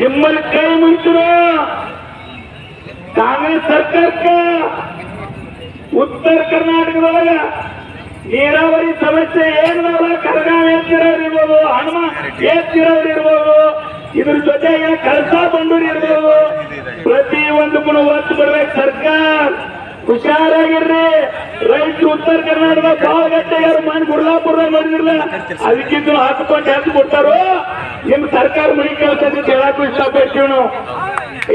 ನಿಮ್ಮಲ್ಲಿ ಕೈ ಮುಗಿದ್ರು ಕಾಂಗ್ರೆಸ್ ಸರ್ಕಾರಕ್ಕೆ ಉತ್ತರ ಕರ್ನಾಟಕದೊಳಗ ನೀರಾವರಿ ಸಮಸ್ಯೆ ಏನು ಕರಗಾವ ಎತ್ತಿರೋರು ಇರ್ಬೋದು, ಹನುಮ ಎತ್ತಿರೋರು ಇರ್ಬೋದು, ಇದ್ರ ಜೊತೆಗೆ ಕಳಸಾ ಬಂಡೂರು ಇರ್ಬೋದು, ಪ್ರತಿ ಒಂದು ಗುಣ ಒತ್ತು ಬರ್ಬೇಕು ಸರ್ಕಾರ. ಹುಷಾರಾಗಿರ್ರಿ. ರೈತರು ಉತ್ತರ ಕರ್ನಾಟಕ ಗಟ್ಟೆ ಯಾರು ಮಾಡಿ ಗುರ್ಲಾಪುರ ನೋಡಿದ್ರಲ್ಲ ಅದಕ್ಕಿಂತ ಹೆತ್ತು ಕೊಡ್ತಾರೋ? ನಿಮ್ ಸರ್ಕಾರ ಮನೆ ಕೆಲಸ ಹೇಳಕ್ಕೂ ಇಷ್ಟಪಡ್ತೀವಿ ನಾವು.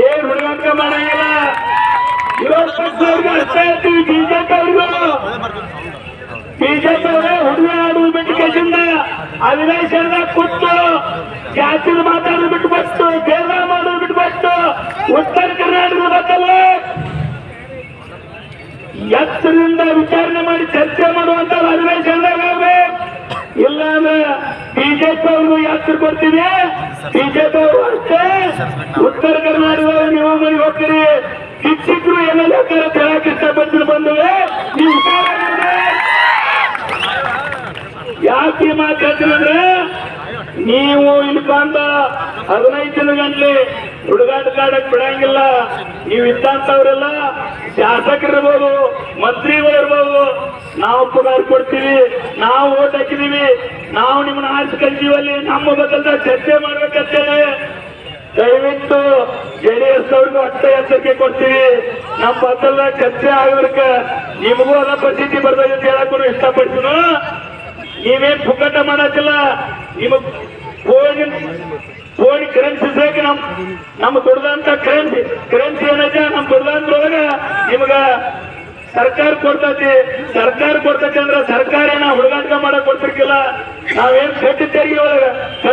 ಏನ್ ಹುಡುಗಾಟ ಮಾಡಂಗಿಲ್ಲ. ಬಿಜೆಪಿ ಅವ್ರಿಗೂ. ಬಿಜೆಪಿ ಅವರೇ ಹುಡುಗ ಆಡುವ ಬಿಟ್ಟು ಕೇಸಿಂದ ಅಧಿವೇಶನದಾಗ ಕೂತು ಜಾತಿ ಮಾತಾಡೋದು ಬಿಟ್ಟು ಬಸ್ತು ಭೇದ ಮಾಡೋದು ಬಿಟ್ಟು ಬಸ್ತು ಉತ್ತರ ಕರ್ನಾಟಕ ಗೊತ್ತಲ್ಲ ಎತ್ತರಿಂದ ವಿಚಾರಣೆ ಮಾಡಿ ಚರ್ಚೆ ಮಾಡುವಂತ ಅಧಿವೇಶನ ಇಲ್ಲ ಅಂದ್ರೆ ಬಿಜೆಪಿ ಅವರು ಯಾತ್ರೆ ಕೊಡ್ತೀವಿ? ಬಿಜೆಪಿ ಅವರು ಅಷ್ಟೇ. ಉತ್ತರ ಕರ್ನಾಟಕದಲ್ಲಿ ನೀವು ಮನೆಗೆ ಹೋಗ್ತೀರಿ. ಶಿಕ್ಷಕರು ಏನೆಲ್ಲ ಹೇಳಕ್ ಇಷ್ಟಪಡ್ತೀನಿ ಬಂದವೆ ನೀವು. ಯಾಕೆ ಮಾತಾಡ್ತೀನಿ ಅಂದ್ರೆ ನೀವು ಇಲ್ಲಿ ಬಂದ ಹದಿನೈದು ದಿನ ಹುಡುಗಾಟ ಕಾಡಕ್ ಬಿಡಂಗಿಲ್ಲ. ನೀವು ಇದ್ದಂತವ್ರೆಲ್ಲ ಶಾಸಕರಿರ್ಬೋದು ಮಂತ್ರಿಗಳು ಇರ್ಬೋದು, ನಾವು ಪುನರ್ ಕೊಡ್ತೀವಿ, ನಾವು ಓಟ್ ಹಾಕಿದೀವಿ, ನಾವು ನಿಮ್ಮನ್ನ ಆರಿಸ್ಕೊಂತೀವಲ್ಲಿ ನಮ್ಮ ಬದಲ ಚರ್ಚೆ ಮಾಡ್ಬೇಕಂತೇಳಿ ದಯವಿಟ್ಟು ಜೆಡಿಎಸ್ ಅವ್ರಿಗೂ ಅಷ್ಟೇ ಎಚ್ಚರಿಕೆ ಕೊಡ್ತೀವಿ. ನಮ್ಮ ಬದಲ ಚರ್ಚೆ ಆಗೋದಕ್ಕೆ ನಿಮಗೂ ಅದ ಪರಿಸ್ಥಿತಿ ಬರ್ಬೇಕಂತ ಹೇಳಕ್ಕೂ ಇಷ್ಟಪಡ್ತೀನಿ. ನೀವೇನ್ ಪುಕ್ಕಟ ಮಾಡಕ್ಕಿಲ್ಲ ನಿಮಗ್ ಕೋಳಿ ಕೋಳಿ ಕರೆನ್ಸಿ ಬೇಕು ನಮ್ ನಮ್ ದುಡ್ದಂತ ಕರೆನ್ಸಿ ಕರೆನ್ಸಿ ಏನೈತೆ? ನಮ್ ದುಡ್ದಂದ್ರೊಳಗ ನಿಮಗ ಸರ್ಕಾರ ಕೊಡ್ತೈತಿ. ಸರ್ಕಾರ ಕೊಡ್ತೈತಿ ಅಂದ್ರ ಸರ್ಕಾರ ಏನ ಹುಡುಗಾಟ ಮಾಡಕ್ ಕೊಡ್ತಿರ್ಕಿಲ್ಲ. ನಾವೇನ್ ಕಟ್ಟಿ ತೆರಿಗೆ ಒಳಗ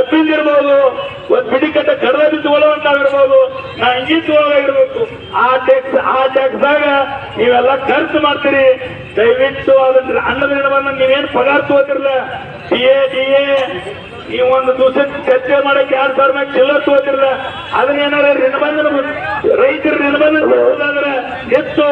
ಬಿಡಿಕಟ್ಟ ಒಂದ್ ಬಿಡಿ ಕಟ್ಟ ಕಡದ ಹೀಗೆ ನಾ ಇಂಗಿತ್ತು ಇರ್ಬೇಕು ಆ ಟ್ಯಾಕ್ಸ್ ಆ ಟ್ಯಾಕ್ಸ್ದಾಗ ನೀವೆಲ್ಲ ಖರ್ಚು ಮಾಡ್ತೀರಿ. ದಯವಿಟ್ಟು ಅದನ್ನ ಅನ್ನದ ಬಂದ ನೀವೇನ್ ಪಗಾರ ತಗೋತಿರ್ಲ. ಡಿ ಎ ಡಿ ಎ ನೀವು ಒಂದು ದಿವಸ ಚರ್ಚೆ ಮಾಡಕ್ಕೆ ಯಾರು ಸಾವಿರ ಮೇಲೆ ಚಿಲ್ಲ ತಗೋತಿರ್ಲ. ಅದನ್ನ ರೈತರು ಋಣಬಂಧನ ರೈತರ ಋಣಬಂಧನ ಹೆಚ್ಚು